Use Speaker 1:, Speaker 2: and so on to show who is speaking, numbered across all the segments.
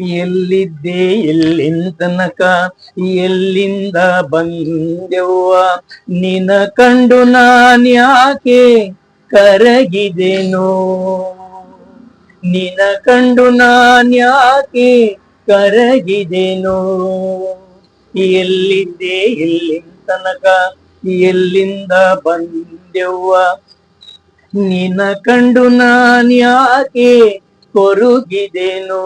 Speaker 1: ಎಲ್ಲಿದ್ದೆ ಎಲ್ಲಿನ ತನಕ? ಎಲ್ಲಿಂದ ಬಂದೆವ್ವ? ನಿನ ಕಂಡು ನಾನ್ಯಾಕೆ ಕರಗಿದೆನೋ? ನಿನ ಕಂಡು ನಾನ್ಯಾಕೆ ಕರಗಿದೆನೋ? ಎಲ್ಲಿದ್ದೆ ಎಲ್ಲಿನ ತನಕ? ಎಲ್ಲಿಂದ ಬಂದೆವ್ವ? ನಿನ ಕಂಡು ನಾನ್ಯಾಕೆ ಕೊರುಗಿದೆನೋ.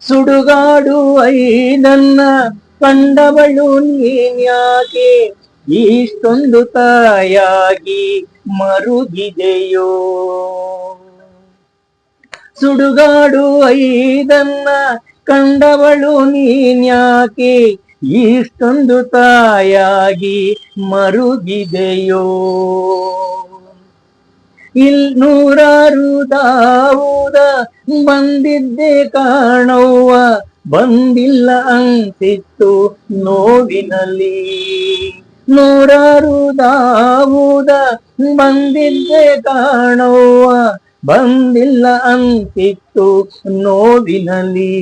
Speaker 1: ಸುಡುಗಾಡು ಐ ನನ್ನ ಕಂಡವಳು, ನೀನ್ಯಾಕೆ ಇಷ್ಟೊಂದು ತಾಯಾಗಿ ಮರುಗಿದೆಯೋ. ಸುಡುಗಾಡು ಐದನ್ನ ಕಂಡವಳು, ನೀನ್ಯಾಕೆ ಇಷ್ಟೊಂದು ತಾಯಾಗಿ ಮರುಗಿದೆಯೋ. ಇಲ್ ನೂರಾರು ದಾವುದ ಬಂದಿದ್ದೆ ಕಾಣವ್ವ, ಬಂದಿಲ್ಲ ಅಂತಿತ್ತು ನೋವಿನಲ್ಲಿ. ನೂರಾರು ದಾವುದ ಬಂದಿದ್ದೆ ಕಾಣವ್ವ, ಬಂದಿಲ್ಲ ಅಂತಿತ್ತು ನೋವಿನಲ್ಲಿ.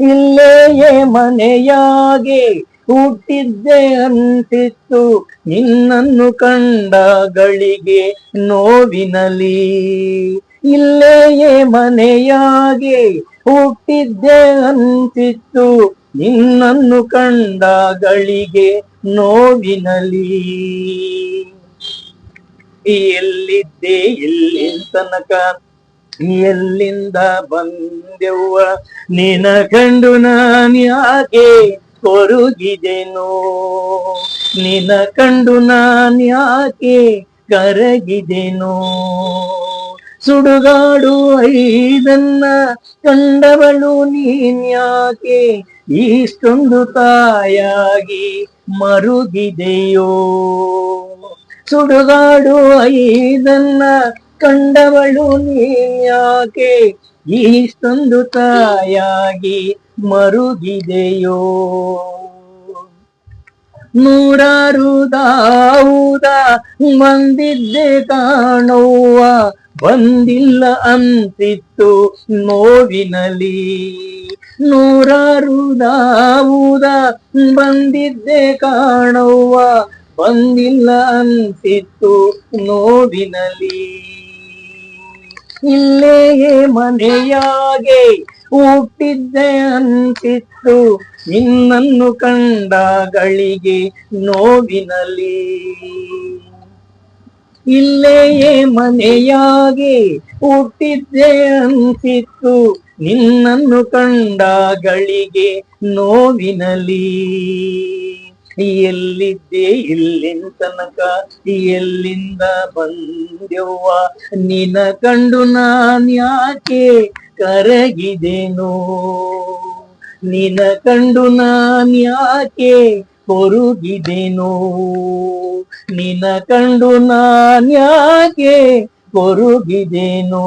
Speaker 1: ಇಲ್ಲೇಯೇ ಮನೆಯಾಗೆ ಹುಟ್ಟಿದ್ದೆ ಅಂತಿತ್ತು. ನಿನ್ನನ್ನು ಕಂಡ ಗಳಿಗೆ ನೋವಿನಲಿ. ಇಲ್ಲೇಯೇ ಮನೆಯಾಗೆ ಹುಟ್ಟಿದ್ದೆ ಅಂತಿತ್ತು. ನಿನ್ನನ್ನು ಕಂಡ ಗಳಿಗೆ ನೋವಿನಲಿ. ಎಲ್ಲಿದ್ದೆ ಎಲ್ಲಿನ ತನಕ? ಎಲ್ಲಿಂದ ಬಂದೆವ್ವ? ನಿನ ಕಂಡು ನಾನು ಯಾಕೆ ಕೊರುಗಿದೆನೋ? ನಿನ ಕಂಡು ನಾನು ಯಾಕೆ ಕರಗಿದೆನೋ? ಸುಡುಗಾಡು ಐದನ್ನ ಕಂಡವಳು ನೀನ್ಯಾಕೆ ಇಷ್ಟೊಂದು ತಾಯಾಗಿ ಮರುಗಿದೆಯೋ? ಸುಡುಗಾಡು ಐದನ್ನ ಕಂಡವಳು ನೀನ್ಯಾಕೆ ಇಷ್ಟೊಂದು ತಾಯಾಗಿ ಮರುಗಿದೆಯೋ ನೂರಾರು ದಾವುದ ಬಂದಿದ್ದೆ ಕಾಣುವ, ಬಂದಿಲ್ಲ ಅಂತಿತ್ತು ನೋವಿನಲಿ ನೂರಾರು ದಾವುದ ಬಂದಿದ್ದೆ ಕಾಣುವ, ಬಂದಿಲ್ಲ ಅಂತಿತ್ತು ನೋವಿನಲಿ ಇಲ್ಲೇಯೇ ಮನೆಯಾಗೆ ಹುಟ್ಟಿದ್ದೆ ಅಂತಿತ್ತು. ನಿನ್ನನ್ನು ಕಂಡ ಗಳಿಗೆ ನೋವಿನಲಿ. ಇಲ್ಲೇಯೇ ಮನೆಯಾಗೆ ಹುಟ್ಟಿದ್ದೆ ಅಂತಿತ್ತು. ನಿನ್ನನ್ನು ಕಂಡ ಗಳಿಗೆ ನೋವಿನಲಿ ಎಲ್ಲಿದ್ದೆ ಇಲ್ಲಿನ ತನಕ ಎಲ್ಲಿಂದ ಬಂದೆವ್ವ. ನಿನ ಕಂಡು ನಾನ್ಯಾಕೆ ಕರಗಿದೆನೋ? ನಿನ ಕಂಡು ನಾನ್ಯಾಕೆ ಕೊರುಗಿದೆನೋ ನಿನ ಕಂಡು ನಾನ್ಯಾಕೆ ಕೊರುಗಿದೆನೋ